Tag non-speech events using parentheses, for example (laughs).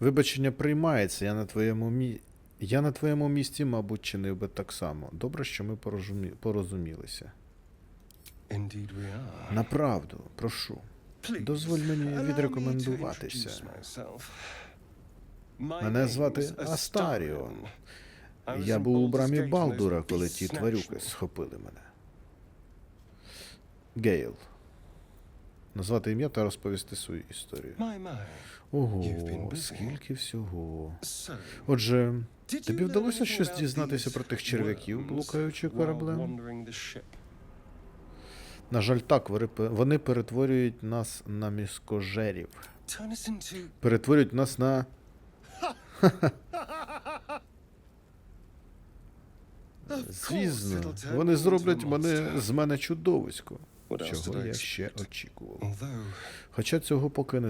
Вибачення приймається, я на твоєму мі... Я на твоєму місці, мабуть, чинив би так само. Добре, що ми порозумі... порозумілися. Направду, прошу. Дозволь мені відрекомендуватися. Мене звати Астаріон. Я був у брамі Балдура, коли ті тварюки схопили мене. Гейл. Назвати ім'я та розповісти свою історію. Ого, скільки всього. Отже, тобі вдалося щось дізнатися про тих черв'яків, блукаючи кораблем? На жаль, так, вони перетворюють нас на міскожерів. Перетворюють нас на. (laughs) Звісно, вони зроблять мене з мене чудовисько. Чого я ще очікував. Хоча цього поки не